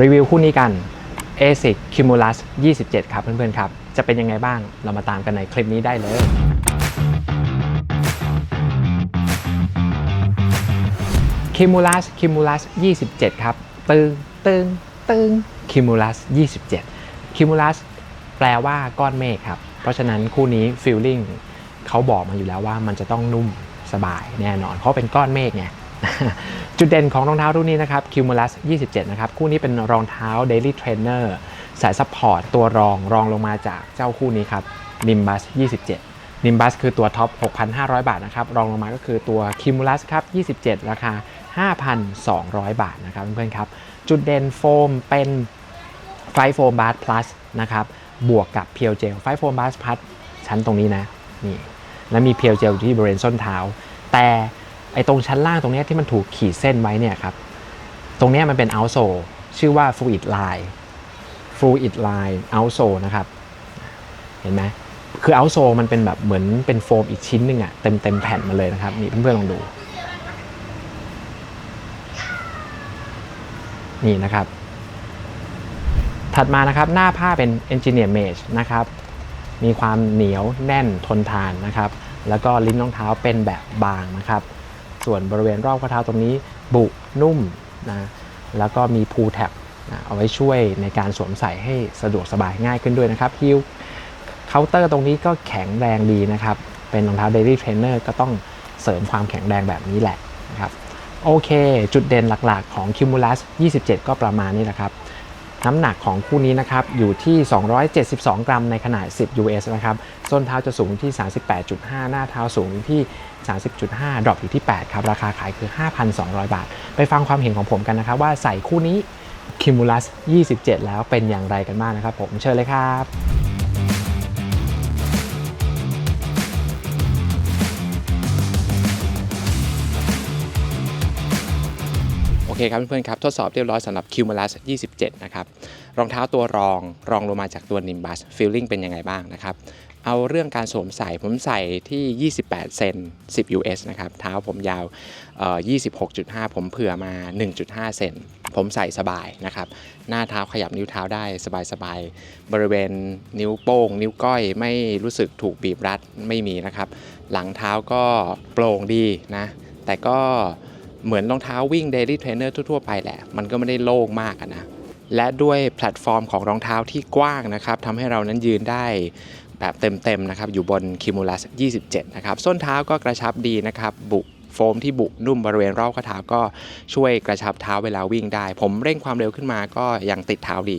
รีวิวคู่นี้กัน ASIC Cumulus 27 ครับเพื่อนๆครับ จะเป็นยังไงบ้างเรามาตามกันในคลิปนี้ได้เลย Cumulus Cumulus 27 ครับ ตึง ตึง ตึง Cumulus 27 Cumulus แปลว่าก้อนเมฆครับ เพราะฉะนั้นคู่นี้ feeling เขาบอกมาอยู่แล้วว่ามันจะต้องนุ่มสบายแน่นอน เพราะเป็นก้อนเมฆไง จุดเด่นของรองเท้ารุ่นนี้นะครับ Cumulus 27 นะครับ คู่นี้เป็นรองเท้า Daily Trainer สายซัพพอร์ตตัวรองรองลงมาจากเจ้าคู่นี้ครับ Nimbus 27 Nimbus คือตัวท็อป 6,500 บาทนะครับ รองลงมาก็คือตัว Cumulus ครับ 27 ราคา 5,200 บาทนะครับเพื่อนๆครับ จุดเด่นโฟมเป็นไฟโฟมบาร์ plus นะครับ บวกกับเพียวเจลไฟโฟมบาร์ plus ชั้นตรงนี้นะนี่แล้วมีเพียวเจลที่บริเวณส้นเท้า แต่ ไอตรงชั้นล่างตรงเนี้ยที่มันถูกขีดเส้นไว้เนี่ยครับ ตรงเนี้ยมันเป็น outsole ชื่อว่า fluid line fluid line outsole นะครับ เห็นไหมคือ outsole มันเป็นแบบเหมือนเป็นโฟมอีกชิ้นหนึ่งอะเต็มเต็มแผ่นมาเลยนะครับ นี่เพื่อนๆลองดู นี่นะครับ ถัดมานะครับหน้าผ้าเป็น Engineer Mesh นะครับ มีความเหนียวแน่นทนทานนะครับ แล้วก็ลิ้นรองเท้าเป็นแบบบางนะครับ ส่วนบริเวณรอบข้อเท้าตรงนี้บุนุ่มนะแล้วก็มีพูแท็บนะเอาไว้ช่วยในการสวมใส่ให้สะดวกสบายง่ายขึ้นด้วยนะครับฮิลเคาน์เตอร์ตรงนี้ก็แข็งแรงดีนะครับ เป็นรองเท้า Daily Trainer ก็ต้องเสริมความแข็งแรงแบบนี้แหละนะครับโอเค จุดเด่นหลักๆของ Cumulus 27 ก็ประมาณนี้แหละครับ น้ำหนักของคู่นี้นะครับอยู่ที่ 272 กรัมในขนาด 10 US นะครับส้นเท้าจะสูงที่ 38.5 หน้าเท้าสูงที่ 30.5 ดรอปอยู่ที่ 8 ครับ ราคาขายคือ 5,200 บาท ไปฟังความเห็นของผมกันนะครับ ว่าใส่คู่นี้ Cumulus 27 แล้วเป็นอย่างไรกันบ้างนะครับ ผมเชิญเลยครับ เคครับเพื่อนๆครับทดสอบเรียบร้อยสำหรับ Cumulus 27 นะครับรองเท้าตัวรองรองลงมาจากตัว Nimbus Feeling เป็นยังไงบ้างนะครับเอาเรื่องการสวมใส่ผมใส่ที่ 28 เซน 10 US นะครับ เท้าผมยาว 26.5 ผมเผื่อมา 1.5 เซน ผมใส่สบายนะครับ หน้าเท้าขยับนิ้วเท้าได้สบายๆ บริเวณนิ้วโป้ง นิ้วก้อยไม่รู้สึกถูกบีบรัดไม่มีนะครับ หลังเท้าก็โปร่งดีนะ แต่ก็ เหมือนรองเท้าวิ่ง Daily Trainer ทั่วๆไปแหละ มันก็ไม่ได้โล่งมากนะ และด้วยแพลตฟอร์มของรองเท้าที่กว้างนะครับทำให้เรานั้นยืนได้แบบเต็มๆนะครับ อยู่บน Cumulus 27 นะครับ ส้นเท้าก็กระชับดีนะครับ บุโฟมที่บุนุ่มบริเวณรอบข้อเท้าก็ช่วยกระชับเท้าเวลาวิ่งได้ ผมเร่งความเร็วขึ้นมาก็ยังติดเท้าดี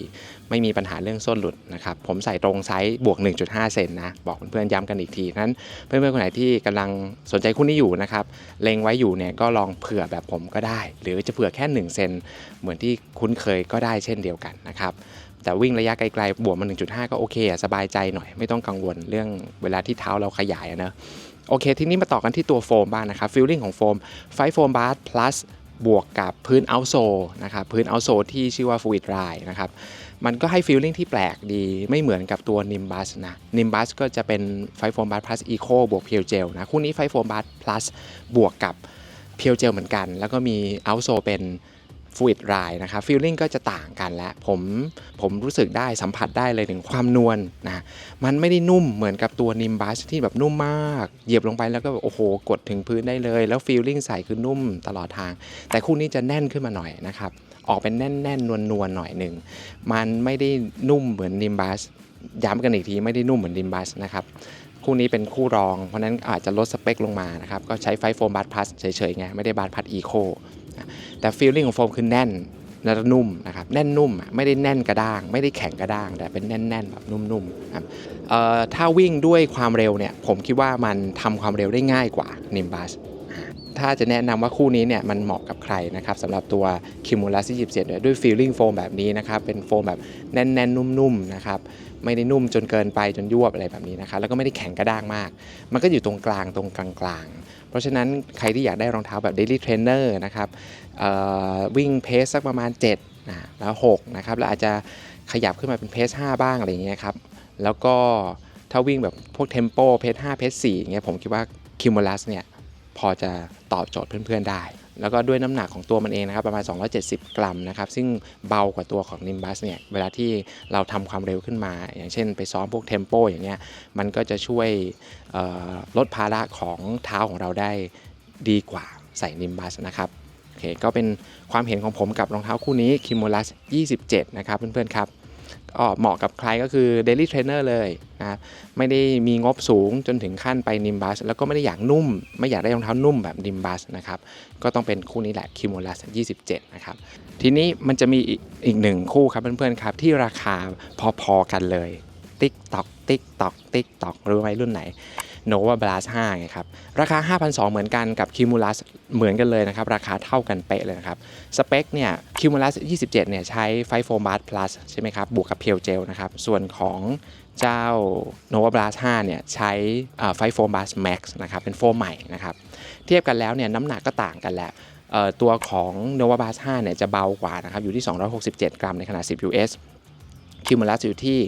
ไม่มีปัญหาเรื่องส้นหลุดนะครับผมใส่ตรงไซส์บวก 1.5 เซนนะบอกเพื่อนๆย้ำกันอีกทีนั้นเพื่อนๆคนไหนที่กำลังสนใจคู่นี้อยู่นะครับเล็งไว้อยู่เนี่ยก็ลองเผื่อแบบผมก็ได้ หรือจะเผื่อแค่ 1 เซนเหมือนที่คุ้นเคยก็ได้เช่นเดียวกันนะครับแต่วิ่งระยะไกลๆบวกมา 1.5 ก็โอเคสบายใจหน่อยไม่ต้องกังวลเรื่องเวลาที่เท้าเราขยายนะโอเค ทีนี้มาต่อกันที่ตัวโฟมบ้างนะครับฟีลลิ่งของโฟมไฟโฟมบาร์ plus บวกกับพื้นเอาโซนะครับพื้นเอาโซที่ชื่อว่า Fluid r i นะครับมันก็ให้ฟีลลิ่งที่แปลกดีไม่เหมือนกับตัว Nimbus นะ Nimbus ก็จะเป็นไฟโฟมบาร์ plus Eco บวกเพียวเจลนะคู่นี้ไฟโฟมบาร์ plus บวกกับเพียวเจลเหมือนกัน แล้วก็มีเอาโซเป็น ฟ u ิดรายนะครับฟีลลิ่งก็จะต่างกันแล้วผมผมรู้สึกได้สัมผัสได้เลยถึงความนวลนะมันไม่ได้นุ่มเหมือนกับตัวนิมบัสที่แบบนุ่มมาก เหยียบลงไปแล้วก็โอ้โหกดถึงพื้นได้เลย แล้วฟีลลิ่งใส่คือนุ่มตลอดทาง แต่คู่นี้จะแน่นขึ้นมาหน่อยนะครับออกเป็นแน่นแน่นนวลนวลหน่อยหนึ่งมันไม่ได้นุ่มเหมือนนิมบัสย้ำกันอีกทีไม่ได้นุ่มเหมือนนิมบัสนะครับคู่นี้เป็นคู่รองเพราะนั้นอาจจะลดสเปคลงมานะครับก็ใช้ไฟโฟมบัสพลัสเฉยๆไงไม่ได้บัสพัดอีโค แต่ฟีลลิ่งของโฟมคือแน่นและนุ่มนะครับแน่นนุ่มไม่ได้แน่นกระด้าง ไม่ได้แข็งกระด้าง แต่เป็นแน่นๆแบบนุ่มๆนะครับถ้าวิ่งด้วยความเร็วเนี่ยผมคิดว่ามันทำความเร็วได้ง่ายกว่านิมบัส ถ้าจะแนะนำว่าคู่นี้เนี่ยมันเหมาะกับใครนะครับสำหรับตัว Cumulus 27เนี่ยด้วย feeling โฟมแบบนี้นะครับเป็นโฟมแบบแน่นๆนุ่มๆนะครับไม่ได้นุ่มจนเกินไปจนยวบอะไรแบบนี้นะครับแล้วก็ไม่ได้แข็งกระด้างมาก มันก็อยู่ตรงกลางตรงกลางๆ เพราะฉะนั้นใครที่อยากได้รองเท้าแบบ daily trainer นะครับวิ่งเพสสักประมาณ7นะแล้ว6นะครับแล้วอาจจะขยับขึ้นมาเป็นเพส5บ้างอะไรอย่างเงี้ยครับแล้วก็ถ้าวิ่งแบบพวกเทมโปเพส5เพส4อย่างเงี้ยผมคิดว่า Cumulus เนี่ย พอจะตอบโจทย์เพื่อนๆได้ แล้วก็ด้วยน้ำหนักของตัวมันเองนะครับประมาณ 270 กรัมนะครับซึ่งเบากว่าตัวของ Nimbus เนี่ยเวลาที่เราทำความเร็วขึ้นมา อย่างเช่นไปซ้อมพวกเทมโปอย่างเงี้ยมันก็จะช่วยลดภาระของเท้าของเราได้ดีกว่าใส่ Nimbus นะครับโอเคก็เป็นความเห็นของผมกับรองเท้าคู่นี้ Kimulus 27 นะครับเพื่อนๆครับ เหมาะกับใครก็คือ Daily Trainer เลยนะครับไม่ได้มีงบสูงจนถึงขั้นไปนิมบัสแล้วก็ไม่ได้อยากนุ่ม ไม่อยากได้รองเท้านุ่มแบบนิมบัสนะครับก็ต้องเป็นคู่นี้แหละคิโมลัส27 นะครับ ทีนี้มันจะมีอีกอีกหนึ่งคู่ครับเพื่อนๆครับ ที่ราคาพอๆกันเลยติ๊กตอกติ๊กตอกติ๊กตอกรู้ไหมรุ่นไหน Nova Blast 5ไงครับ ราคา 5,200 เหมือนกันกับ Cumulus เหมือนกันเลยนะครับ ราคาเท่ากันเป๊ะเลยนะครับ สเปคเนี่ย Cumulus 27 เนี่ยใช้ไฟโฟม Bars Plus ใช่ไหมครับ บวกกับเพียวเจลนะครับ ส่วนของเจ้า Nova Blast 5 เนี่ยใช้ไฟโฟม Bars Max นะครับ เป็นโฟมใหม่นะครับ เทียบกันแล้วเนี่ยน้ำหนักก็ต่างกันแหละตัวของ Nova Blast 5 เนี่ยจะเบากว่านะครับ อยู่ที่ 267 กรัมในขนาด 10 US คิวมูลัสอยู่ที่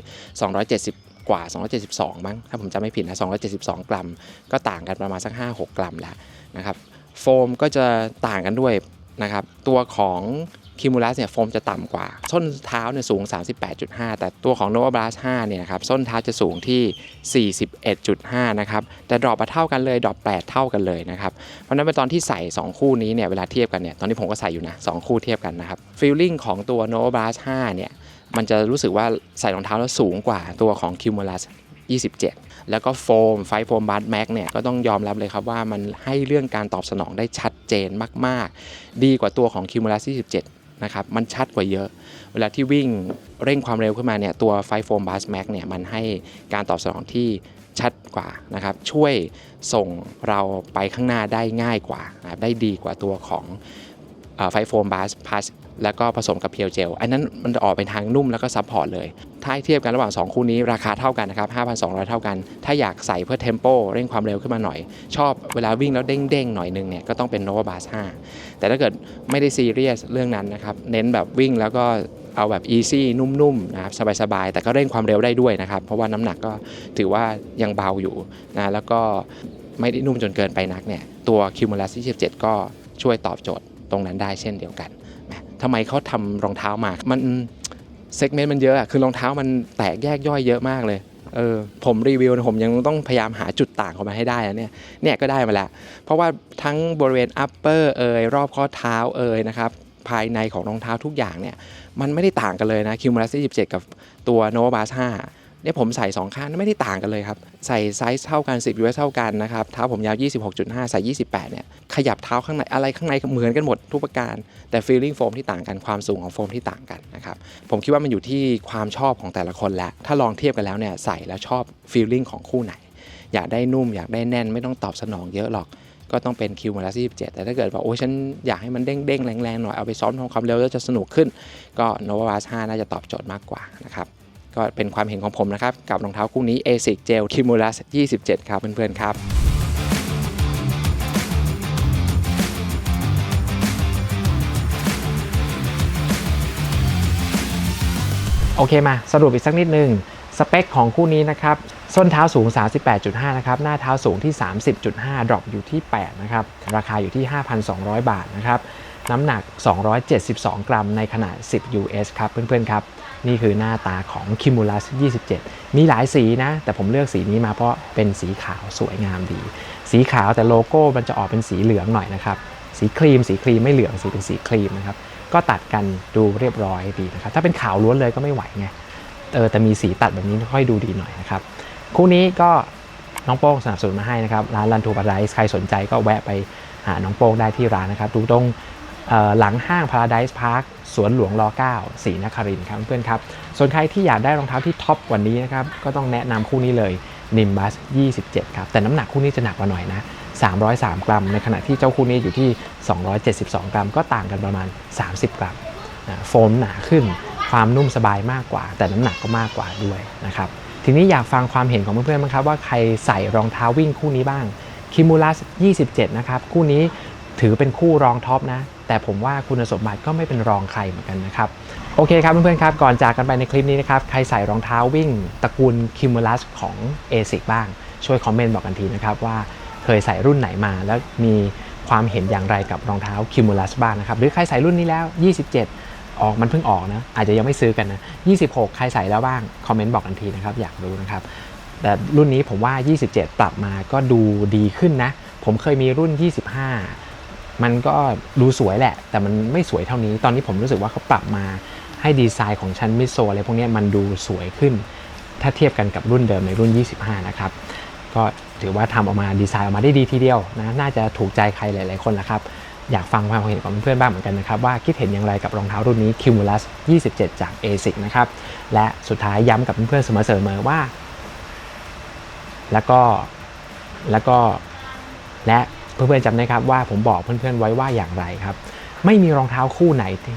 270 กว่า 272 มั้งถ้าผมจำไม่ผิดนะ 272 กรัม ก็ต่างกันประมาณสัก 5-6 กรัมแล้วนะครับโฟมก็จะต่างกันด้วยนะครับตัวของคิมูลัสเนี่ยโฟมจะต่ำกว่า ส้นเท้าเนี่ยสูง 38.5 แต่ตัวของ Nova Blast 5เนี่ยครับส้นเท้าจะสูงที่ 41.5 นะครับ แต่ดรอปมาเท่ากันเลยดรอป8เท่ากันเลยนะครับ เพราะนั้นเป็นตอนที่ใส่ 2 คู่นี้เนี่ยเวลาเทียบกันเนี่ยตอนนี้ผมก็ใส่อยู่นะ 2 คู่เทียบกันนะครับฟีลลิ่งของตัว Nova Blast 5เนี่ย มันจะรู้สึกว่าใส่รองเท้าแล้วสูงกว่าตัวของ Cumulus 27 แล้วก็โฟมไฟโฟมบัสแม็กเนี่ยก็ต้องยอมรับเลยครับว่ามันให้เรื่องการตอบสนองได้ชัดเจนมาก ๆ ดีกว่าตัวของ Cumulus 27 นะครับ มันชัดกว่าเยอะ เวลาที่วิ่งเร่งความเร็วขึ้นมาเนี่ยตัวไฟโฟมบัสแม็กเนี่ยมันให้การตอบสนองที่ชัดกว่านะครับ ช่วยส่งเราไปข้างหน้าได้ง่ายกว่า ได้ดีกว่าตัวของ ไฟโฟมบาสพัสแล้วก็ผสมกับเพียวเจล อันนั้นมันจะออกเป็นทางนุ่มแล้วก็ซับพอร์ตเลย ถ้าเทียบกันระหว่าง 2 คู่นี้ราคาเท่ากันนะครับ 5,200 เท่ากัน ถ้าอยากใส่เพื่อเทมโปเร่งความเร็วขึ้นมาหน่อย ชอบเวลาวิ่งแล้วเด้งๆ หน่อยนึงเนี่ยก็ต้องเป็น Nova b a s 5แต่ถ้าเกิดไม่ได้ซีเรียสเรื่องนั้นนะครับ เน้นแบบวิ่งแล้วก็เอาแบบอีซี่นุ่มๆนะครับสบายๆ แต่ก็เร่งความเร็วได้ด้วยนะครับ เพราะว่าน้ำหนักก็ถือว่ายังเบาอยู่นะแล้วก็ไม่ได้นุ่มจนเกินไปนักเนี่ยตัว Cumulus 27 ก็ช่วยตอบโจทย์ ตรงนั้นได้เช่นเดียวกันแหมทำไมเขาทำรองเท้ามา มันเซกเมนต์มันเยอะอะคือรองเท้ามันแตกแยกย่อยเยอะมากเลยเออผมรีวิวผมยังต้องพยายามหาจุดต่างของมันให้ได้นะเนี่ยเนี่ยก็ได้มาแล้ว เพราะว่าทั้งบริเวณ upper เอยรอบข้อเท้าเอยนะครับภายในของรองเท้าทุกอย่างเนี่ยมันไม่ได้ต่างกันเลยนะคิวมาลัส17 กับตัว Nova b a s 5 เนี่ยผมใส่ 2 ข้างไม่ได้ต่างกันเลยครับ ใส่ไซส์เท่ากัน 10 US เท่ากันนะครับเท้าผมยาว 26.5 ใส่ 28 เนี่ยขยับเท้าข้างในอะไรข้างในเหมือนกันหมดทุกประการ แต่ฟีลลิ่งโฟมที่ต่างกันความสูงของโฟมที่ต่างกันนะครับผมคิดว่ามันอยู่ที่ความชอบของแต่ละคนแหละถ้าลองเทียบกันแล้วเนี่ยใส่แล้วชอบฟีลลิ่งของคู่ไหน อยากได้นุ่มอยากได้แน่นไม่ต้องตอบสนองเยอะหรอกก็ต้องเป็นคิวมาลัส27แต่ถ้าเกิดว่าโอ้ยฉันอยากให้มันเด้งๆแรงๆหน่อยเอาไปซ้อมทำความเร็วแล้วจะสนุกขึ้น ก็ Nova b a s 5น่าจะตอบโจทย์มากกว่านะครับ ก็เป็นความเห็นของผมนะครับ กับรองเท้าคู่นี้ ASIC Gel Cumulus 27 ครับเพื่อนๆครับโอเคมาสรุปอีกสักนิดนึง สเปคของคู่นี้นะครับ ส้นเท้าสูง 38.5 นะครับ หน้าเท้าสูงที่ 30.5 ดรอปอยู่ที่ 8 นะครับ ราคาอยู่ที่ 5,200 บาทนะครับ น้ำหนัก 272 กรัมในขนาด 10 US ครับ เพื่อนๆครับ นี่คือหน้าตาของ Cumulus 27 มีหลายสีนะ แต่ผมเลือกสีนี้มาเพราะเป็นสีขาวสวยงามดี สีขาวแต่โลโก้มันจะออกเป็นสีเหลืองหน่อยนะครับ สีครีม สีครีมไม่เหลืองสีเป็นสีครีมนะครับ ก็ตัดกันดูเรียบร้อยดีนะครับ ถ้าเป็นขาวล้วนเลยก็ไม่ไหวไง เออแต่มีสีตัดแบบนี้ค่อยดูดีหน่อยนะครับ คู่นี้ก็น้องโป้งสนับสนุนมาให้นะครับ ร้านรันทูพาราไดส์ใครสนใจก็แวะไปหาน้องโป้งได้ที่ร้านนะครับ ดูตรง หลังห้าง Paradise Park สวนหลวงร9สีนครินครับเพื่อนครับ ส่วนใครที่อยากได้รองเท้าที่ท็อปกว่านี้นะครับ ก็ต้องแนะนำคู่นี้เลย Nimbus 27 ครับ แต่น้ำหนักคู่นี้จะหนักกว่าหน่อยนะ 303 กรัม ในขณะที่เจ้าคู่นี้อยู่ที่ 272 กรัม ก็ต่างกันประมาณ 30 กรัมนะโฟมหนาขึ้น ความนุ่มสบายมากกว่า แต่น้ำหนักก็มากกว่าด้วยนะครับทีนี้อยากฟังความเห็นของเพื่อนๆบ้างครับว่าใครใส่รองเท้าวิ่งคู่นี้บ้าง Cumulus 27 นะครับ คู่นี้ถือเป็นคู่รองท็อปนะ แต่ผมว่าคุณสมบัติก็ไม่เป็นรองใครเหมือนกันนะครับโอเคครับเพื่อนๆครับก่อนจากกันไปในคลิปนี้นะครับใครใส่รองเท้าวิ่งตระกูล Cumulus ของ ASIC บ้าง ช่วยคอมเมนต์บอกกันทีนะครับว่าเคยใส่รุ่นไหนมาแล้วมีความเห็นอย่างไรกับรองเท้า Cumulus บ้างนะครับหรือใครใส่รุ่นนี้แล้ว 27 ออกมันเพิ่งออกนะอาจจะยังไม่ซื้อกันนะ 26 ใครใส่แล้วบ้างคอมเมนต์บอกกันทีนะครับอยากรู้นะครับแต่รุ่นนี้ผมว่า 27 ปรับมาก็ดูดีขึ้นนะผมเคยมีรุ่น 25 มันก็ดูสวยแหละ แต่มันไม่สวยเท่านี้ ตอนนี้ผมรู้สึกว่าเขาปรับมาให้ดีไซน์ของชั้นมิโซอะไรพวกนี้มันดูสวยขึ้น ถ้าเทียบกันกับรุ่นเดิมในรุ่น 25 นะครับ ก็ถือว่าทำออกมาดีไซน์ออกมาได้ดีทีเดียวนะ น่าจะถูกใจใครหลาย ๆ คนละครับ อยากฟังความเห็นของเพื่อนๆบ้างเหมือนกันนะครับ ว่าคิดเห็นอย่างไรกับรองเท้ารุ่นนี้ Cumulus 27 จาก ASIC นะครับ และสุดท้ายย้ำกับเพื่อนๆเสมอๆว่า แล้วก็แล้วก็และ เพื่อนๆจำได้ครับว่าผมบอกเพื่อนๆไว้ว่าอย่างไรครับ ไม่มีรองเท้าคู่ไหนที่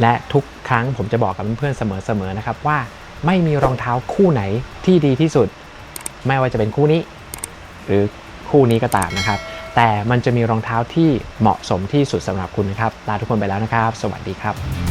และทุกครั้งผมจะบอกกับเพื่อนๆเสมอๆนะครับว่าไม่มีรองเท้าคู่ไหนที่ดีที่สุด ไม่ว่าจะเป็นคู่นี้ หรือคู่นี้ก็ตามนะครับ แต่มันจะมีรองเท้าที่เหมาะสมที่สุดสำหรับคุณนะครับลาทุกคนไปแล้วนะครับ สวัสดีครับ